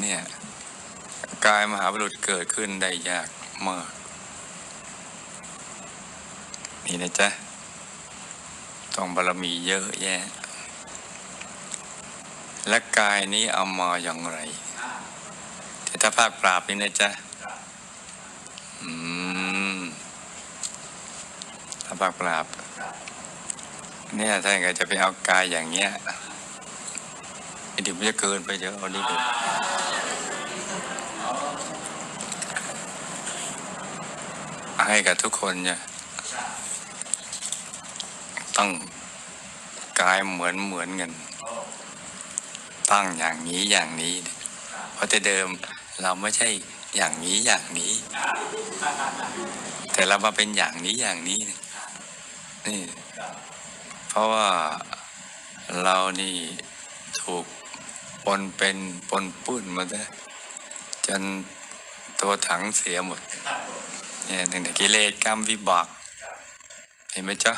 เนี่ยกายมหาบุรุษเกิดขึ้นได้ยากมาก นี่นะจ๊ะ ต้องบารมีเยอะแยะ และกายนี้เอามาอย่างไรแต่ถ้าภาคปราบนี่นะจ๊ะ อืม ถ้าภาคปราบ เนี่ยถ้าอย่างไรจะไปเอากายอย่างเงี้ย เดี๋ยวมันจะเกินไปเยอะเอาดีดูให้กับทุกคนเนี่ย ต้องกายเหมือนเหมือนกันตั้งอย่างนี้อย่างนี้ เพราะแต่เดิมเราไม่ใช่อย่างนี้อย่างนี้ แต่เรามาเป็นอย่างนี้อย่างนี้นี่ยนี่เพราะว่าเรานี่ถูก ปนเป็นปนปุ้นมาได้จนตัวถังเสียหมดเนี่ยตั้งแต่กิเลสกรรมวิบากเห็นไหมจ๊ะ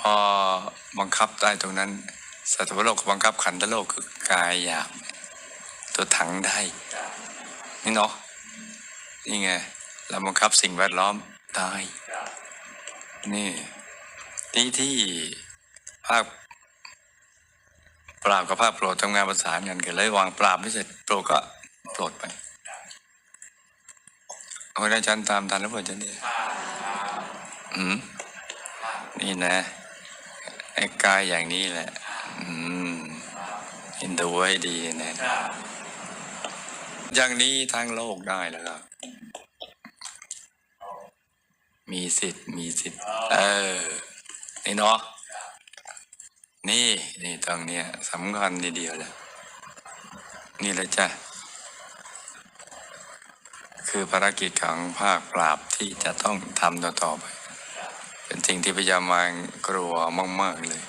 พอบังคับได้ตรงนั้น สัตวโลกบังคับขันธโลกคือกายหยาบตัวถังได้ นี่เนาะนี่ไงเราบังคับสิ่งแวดล้อมได้นี่ที่ที่ภาค ปราบกับภาคโปรดทำงานประสานกันเกันเลยวางปราบไม่เสร็จโปรดก็โปรดไปเอาได้ฉันตามทันแล้วเปล่าฉันเนี่ยอืมนี่นะไอ้กายอย่างนี้แหละ อืมเห็นดูไว้ดีนะ อย่างนี้ทางโลกได้แล้วครับ มีสิทธิ์มีสิทธิ์ เออ นี่เนาะ นี่นี่ตรงเนี้ยสำคัญทีเดียวแหละนี่แหละจ้ะ คือภารกิจของภาคปราบที่จะต้องทำต่อๆไป เป็นสิ่งที่พยามามกลัวมาก ๆ เลย